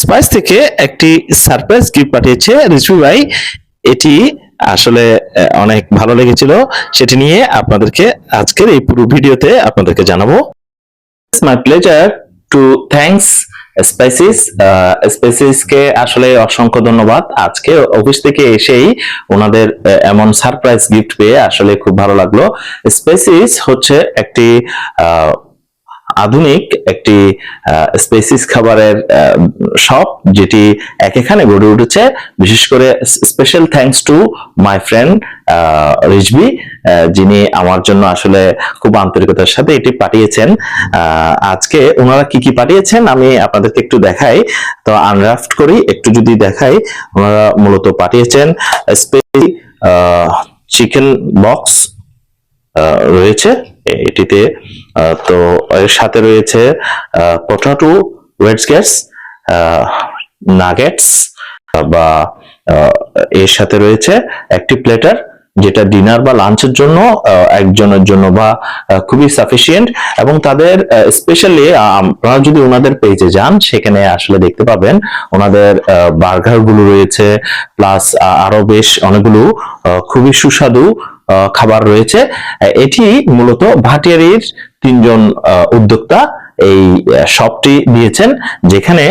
Spice থেকে একটি surprise gift পাঠিয়েছে রিজু ভাই। এটি আসলে অনেক ভালো লেগেছিল। সেটি নিয়ে আপনাদেরকে আজকের এই পুরো ভিডিওতে আপনাদেরকে জানাব। My pleasure to thanks spices spices কে আসলে অসংখ্য ধন্যবাদ। আজকে অফিস থেকে এসেই ওনাদের এমন সারপ্রাইজ গিফট পেয়ে আসলে খুব ভালো লাগল। স্পাইসিস হচ্ছে একটি আধুনিক একটি স্পেসিস খাবারের শপ যেটি একেখানে গড়ে উঠেছে। বিশেষ করে special thanks to my friend Rizbi যিনি আমার জন্য আসলে খুব আন্তরিকতার সাথে এটি পাঠিয়েছেন। আজকে ওনারা কি কি পাঠিয়েছেন আমি আপনাদেরকে একটু দেখাই। তো আনরাফট করি, একটু যদি দেখাই, ওনারা মূলত পাঠিয়েছেন স্পেসি চিকেন বক্স রয়েছে। এটিতে। তো এর সাথে রয়েছে পটাটো ওয়েটস নাগেটস বা এর সাথে রয়েছে একটি প্লেটার যেটা ডিনার বা লাঞ্চের জন্য একজনের জন্য বা খুবই সাফিসিয়েন্ট এবং তাদের স্পেশালি আপনারা যদি ওনাদের পেজে যান, সেখানে আসলে দেখতে পাবেন ওনাদের বার্গারগুলো রয়েছে প্লাস আরও বেশ অনেকগুলো খুবই সুস্বাদু খাবার রয়েছে। এটি মূলত ভাটিয়ারির তিনজন উদ্যোক্তা এই শপটি দিয়েছেন যেখানে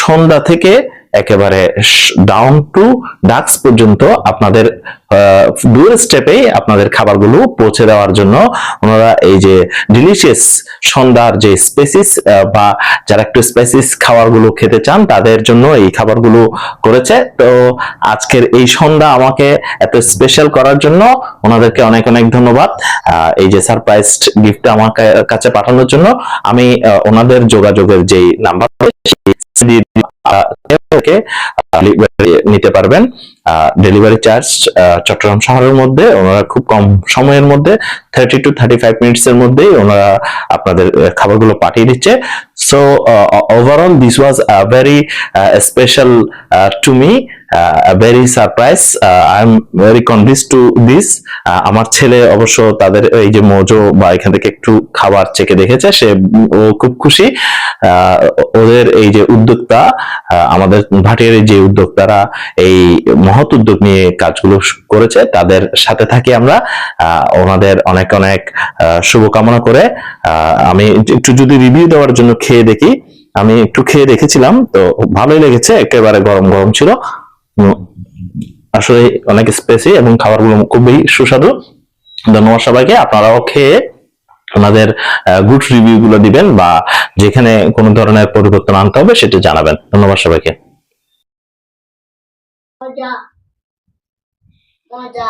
সন্ধ্যা থেকে একেবারে ডাউন টু ডাক্স পর্যন্ত আপনাদের ডুয়েল স্টেপে আপনাদের খাবারগুলো পৌঁছে দেওয়ার জন্য ওনারা এই যে ডিলিশিয়াস সন্ধ্যার যে স্পেসিস বা যারা একটু স্পেসিস খাবারগুলো খেতে চান তাদের জন্য এই খাবারগুলো করেছে। তো আজকের এই সন্ধ্যা আমাকে এত স্পেশাল করার জন্য ওনাদেরকে অনেক অনেক ধন্যবাদ। এই যে সারপ্রাইজ গিফট আমার কাছে পাঠানোর জন্য আমি ওনাদের যোগাযোগের যেই নাম্বার থেকে নিতে পারবেন। ডেলিভারি চার্জ চট্টগ্রাম শহরের মধ্যে, ওনারা খুব কম সময়ের মধ্যে thirty to thirty five minutes এর মধ্যেই ওনারা আপনাদের খাবারগুলো পাঠিয়ে দিচ্ছে। So overall this was very special to me very surprise I am very convince to this আমার ছেলে অবশ্য তাদের এই যে মজো বা এখান থেকে একটু খাবার চেকে দেখেছে, সে, ও খুব খুশি। ওদের এই যে উদ্যোক্তা আমাদের ভাটিয়ার যে উদ্যোক্তারা এই মহৎ উদ্যোগ নিয়ে কাজগুলো করেছে, তাদের সাথে থাকি আমরা। ওনাদের অনেক অনেক শুভকামনা করে আমি একটু যদি রিভিউ দেওয়ার জন্য খেয়ে দেখি, আমি একটু খেয়ে দেখেছিলাম, তো ভালোই লেগেছে, একেবারে গরম গরম ছিল। আসলে অনেক স্পেসি এবং খাবারগুলো খুবই সুস্বাদু। ধন্যবাদ সবাইকে, আপনারাও খেয়ে ওনাদের গুড রিভিউ গুলো দিবেন বা যেখানে কোনো ধরনের পরিবর্তন আনতে হবে সেটা জানাবেন। ধন্যবাদ সবাইকে। Moja. Moja.